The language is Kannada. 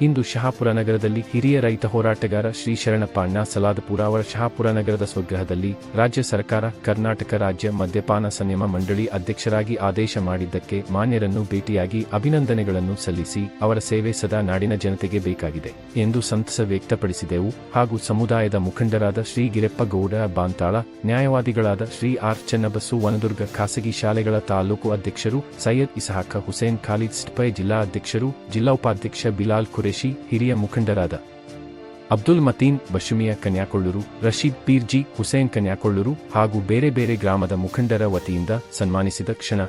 ಇಂದು ಶಹಾಪುರ ನಗರದಲ್ಲಿ ಹಿರಿಯ ರೈತ ಹೋರಾಟಗಾರ ಶ್ರೀ ಶರಣಪ್ಪಣ್ಣ ಸಲಾದಪುರ ಅವರ ಶಹಾಪುರ ನಗರದ ಸ್ವಗ್ರಹದಲ್ಲಿ ರಾಜ್ಯ ಸರ್ಕಾರ, ಕರ್ನಾಟಕ ರಾಜ್ಯ ಮದ್ಯಪಾನ ಸಂಯಮ ಮಂಡಳಿ ಅಧ್ಯಕ್ಷರಾಗಿ ಆದೇಶ ಮಾಡಿದ್ದಕ್ಕೆ ಮಾನ್ಯರನ್ನು ಭೇಟಿಯಾಗಿ ಅಭಿನಂದನೆಗಳನ್ನು ಸಲ್ಲಿಸಿ ಅವರ ಸೇವೆ ಸದಾ ನಾಡಿನ ಜನತೆಗೆ ಬೇಕಾಗಿದೆ ಎಂದು ಸಂತಸ ವ್ಯಕ್ತಪಡಿಸಿದೆವು ಹಾಗೂ ಸಮುದಾಯದ ಮುಖಂಡರಾದ ಶ್ರೀ ಗಿರಪ್ಪಗೌಡ ಬಾಂತಾಳ, ನ್ಯಾಯವಾದಿಗಳಾದ ಶ್ರೀ ಆರ್ ಚನ್ನಬಸು ವನದುರ್ಗ ಖಾಸಗಿ ಶಾಲೆಗಳ ತಾಲೂಕು ಅಧ್ಯಕ್ಷರು ಸೈಯದ್ ಇಸಹಾಕ ಹುಸೇನ್, ಖಾಲಿದ್ ಸ್ಟಪೈ ಜಿಲ್ಲಾ ಅಧ್ಯಕ್ಷರು, ಜಿಲ್ಲಾ ಉಪಾಧ್ಯಕ್ಷ ಬಿಲಾಲ್ ಖುರೇಶಿ ಹಿರಿಯ ಮುಖಂಡರಾದ ಅಬ್ದುಲ್ ಮತೀನ್, ಬಶುಮಿಯ ಕನ್ಯಾಕೊಳ್ಳೂರು, ರಶೀದ್ ಪೀರ್ಜಿ, ಹುಸೇನ್ ಕನ್ಯಾಕೊಳ್ಳೂರು ಹಾಗೂ ಬೇರೆ ಬೇರೆ ಗ್ರಾಮದ ಮುಖಂಡರ ವತಿಯಿಂದ ಸನ್ಮಾನಿಸಿದ ಕ್ಷಣ